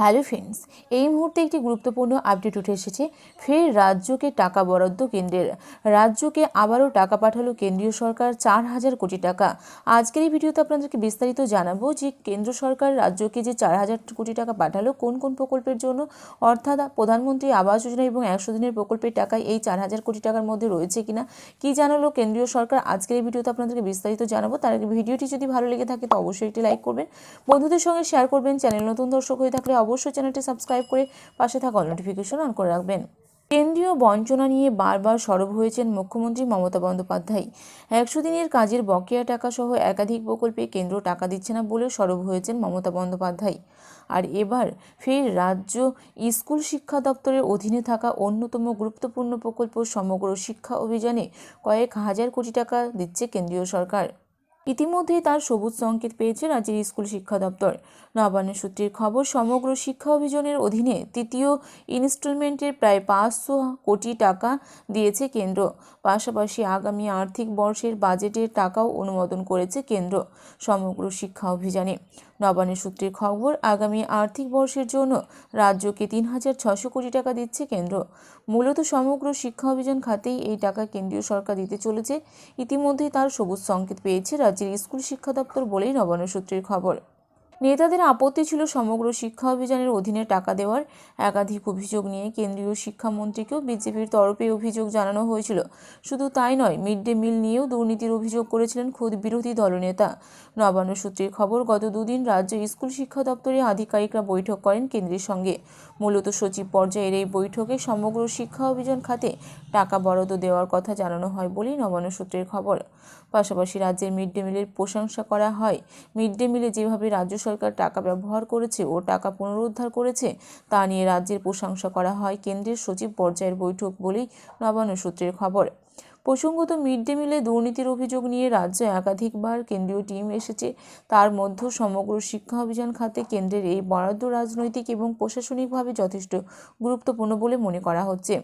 Hello friends এই মুহূর্তে একটি গুরুত্বপূর্ণ আপডেট উঠে এসেছে। ফের রাজ্যকে টাকা বরাদ্দ কেন্দ্রের। রাজ্যকে আবারও টাকা পাঠালো কেন্দ্রীয় সরকার চার হাজার কোটি টাকা। আজকের এই ভিডিওতে আপনাদেরকে বিস্তারিত জানাব যে কেন্দ্র সরকার রাজ্যকে যে চার হাজার কোটি টাকা পাঠালো, কোন কোন প্রকল্পের জন্য, অর্থাৎ প্রধানমন্ত্রী আবাস যোজনা এবং একশো দিনের প্রকল্পের টাকায় এই চার হাজার কোটি টাকার মধ্যে রয়েছে কিনা, কি জানালো কেন্দ্রীয় সরকার, আজকের এই ভিডিওতে আপনাদেরকে বিস্তারিত জানাব। তার আগে ভিডিওটি যদি ভালো লেগে থাকে, তো অবশ্যই একটি লাইক করবেন। বন্ধুদের সঙ্গে শেয়ার করবেন চ্যানেল নতুন দর্শক হয়ে থাকলে অবশ্যই চ্যানেলটি সাবস্ক্রাইব করে পাশে থাকা নোটিফিকেশন অন করে রাখবেন। কেন্দ্রীয় বঞ্চনা নিয়ে বারবার সরব হয়েছেন মুখ্যমন্ত্রী মমতা বন্দ্যোপাধ্যায়। একশো দিনের কাজের বকেয়া টাকা সহ একাধিক প্রকল্পে কেন্দ্র টাকা দিচ্ছে না বলেও সরব হয়েছেন মমতা বন্দ্যোপাধ্যায়। আর এবার ফের রাজ্য স্কুল শিক্ষা দপ্তরের অধীনে থাকা অন্যতম গুরুত্বপূর্ণ প্রকল্প সমগ্র শিক্ষা অভিযানে কয়েক হাজার কোটি টাকা দিচ্ছে কেন্দ্রীয় সরকার। ইতিমধ্যেই তার সবুজ সংকেত পেয়েছে রাজ্যের স্কুল শিক্ষা দপ্তর। নবান্ন সূত্রের খবর, সমগ্র শিক্ষা অভিযানের অধীনে তৃতীয় ইনস্টলমেন্টের প্রায় পাঁচশো কোটি টাকা দিয়েছে কেন্দ্র। পাশাপাশি আগামী আর্থিক বর্ষের বাজেটের টাকাও অনুমোদন করেছে কেন্দ্র সমগ্র শিক্ষা অভিযানে। নবান্ন সূত্রের খবর, আগামী আর্থিক বর্ষের জন্য রাজ্যকে তিন হাজার ছশো কোটি টাকা দিচ্ছে কেন্দ্র। মূলত সমগ্র শিক্ষা অভিযান খাতেই এই টাকা কেন্দ্রীয় সরকার দিতে চলেছে। ইতিমধ্যেই তার সবুজ সংকেত পেয়েছে রাজ্যের স্কুল শিক্ষা দপ্তর বলেই নবান্ন সূত্রের খবর। নেতাদের আপত্তি ছিল সমগ্র শিক্ষা অভিযানের অধীনে টাকা দেওয়ার একাধিক অভিযোগ নিয়ে কেন্দ্রীয় শিক্ষামন্ত্রীকেও বিজেপির তরফে অভিযোগ জানানো হয়েছিল। শুধু তাই নয়, মিড ডে মিল নিয়েও দুর্নীতির অভিযোগ করেছিলেন খোদ বিরোধী দলনেতা। নবান্ন সূত্রের খবর, গত দুদিন রাজ্য স্কুল শিক্ষা দপ্তরের আধিকারিকরা বৈঠক করেন কেন্দ্রের সঙ্গে। মূলত সচিব পর্যায়ের এই বৈঠকে সমগ্র শিক্ষা অভিযান খাতে টাকা বরাদ্দ দেওয়ার কথা জানানো হয় বলেই নবান্ন সূত্রের খবর। পাশাপাশি রাজ্যের মিড ডে মিলের প্রশংসা করা হয়। মিড ডে মিলে যেভাবে রাজ্য সরকার টাকা ব্যবহার করেছে ও টাকা পুনরুদ্ধার করেছে, তা নিয়ে রাজ্যের প্রশংসা করা হয় কেন্দ্রের সচিব পর্যায়ের বৈঠক বলেই নবান্ন সূত্রের খবর। প্রসঙ্গত মিড ডে মিলে দুর্নীতির অভিযোগ নিয়ে রাজ্যে একাধিকবার কেন্দ্রীয় টিম এসেছে। তার মধ্যে সমগ্র শিক্ষা অভিযান খাতে কেন্দ্রের এই বরাদ্দ রাজনৈতিক এবং প্রশাসনিকভাবে যথেষ্ট গুরুত্বপূর্ণ বলে মনে করা হচ্ছে।